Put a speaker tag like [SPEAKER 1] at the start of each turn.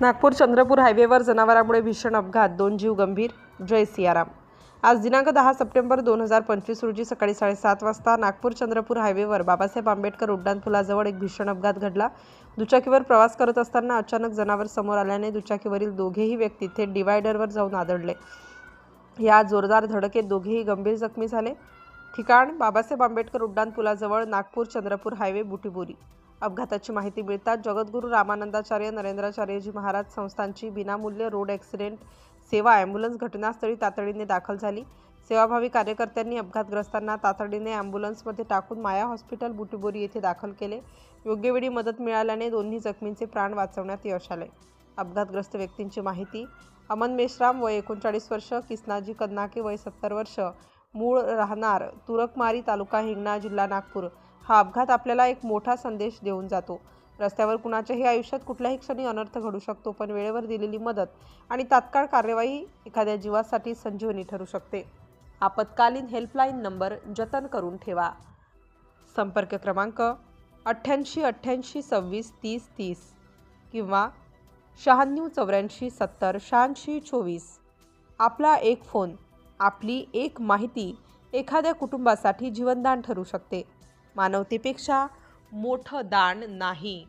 [SPEAKER 1] नागपूर चंद्रपूर हायवेवर जनावरामुळे भीषण अपघात दोन जीव गंभीर जय सियाराम. आज दिनांक दहा सप्टेंबर दोन हजार पंचवीस रोजी सकाळी साडेसात वाजता नागपूर चंद्रपूर हायवेवर बाबासाहेब आंबेडकर उड्डाणपुलाजवळ एक भीषण अपघात घडला. दुचाकीवर प्रवास करत असताना अचानक जनावर समोर आल्याने दुचाकीवरील दोघेही व्यक्ती थेट डिवायडरवर जाऊन आदळले. या जोरदार धडकेत दोघेही गंभीर जखमी झाले. ठिकाण बाबासाहेब आंबेडकर उड्डाणपुलाजवळ नागपूर चंद्रपूर हायवे बुटीबोरी. अपघाताची माहिती मिळताच जगद्गुरू रामानंदाचार्य नरेंद्राचार्यजी महाराज संस्थांची विनामूल्य रोड ॲक्सिडेंट सेवा ॲम्ब्युलन्स घटनास्थळी तातडीने दाखल झाली. सेवाभावी कार्यकर्त्यांनी अपघातग्रस्तांना तातडीने ॲम्ब्युलन्समध्ये टाकून माया हॉस्पिटल बुटीबोरी येथे दाखल केले. योग्य वेळी मदत मिळाल्याने दोन्ही जखमींचे प्राण वाचवण्यात यश आले. अपघातग्रस्त व्यक्तींची माहिती अमन मेश्राम वय एकोणचाळीस वर्ष किसनाजी कन्नाके वय सत्तर वर्ष मूळ राहणार तुरकमारी तालुका हिंगणा जिल्हा नागपूर. हा अपघात आपल्याला एक मोठा संदेश देऊन जातो. रस्त्यावर कुणाच्याही आयुष्यात कुठल्याही क्षणी अनर्थ घडू शकतो पण वेळेवर दिलेली मदत आणि तात्काळ कार्यवाही एखाद्या जीवासाठी संजीवनी ठरू शकते. आपत्कालीन हेल्पलाईन नंबर जतन करून ठेवा. संपर्क क्रमांक अठ्ठ्याऐंशी अठ्ठ्याऐंशी सव्वीस तीस तीस किंवा शहाण्णव चौऱ्याऐंशी सत्तर शहाऐंशी चोवीस. आपला एक फोन आपली एक माहिती एखाद्या कुटुंबासाठी जीवनदान ठरू शकते. मानवतेपेक्षा मोठं दान नाही.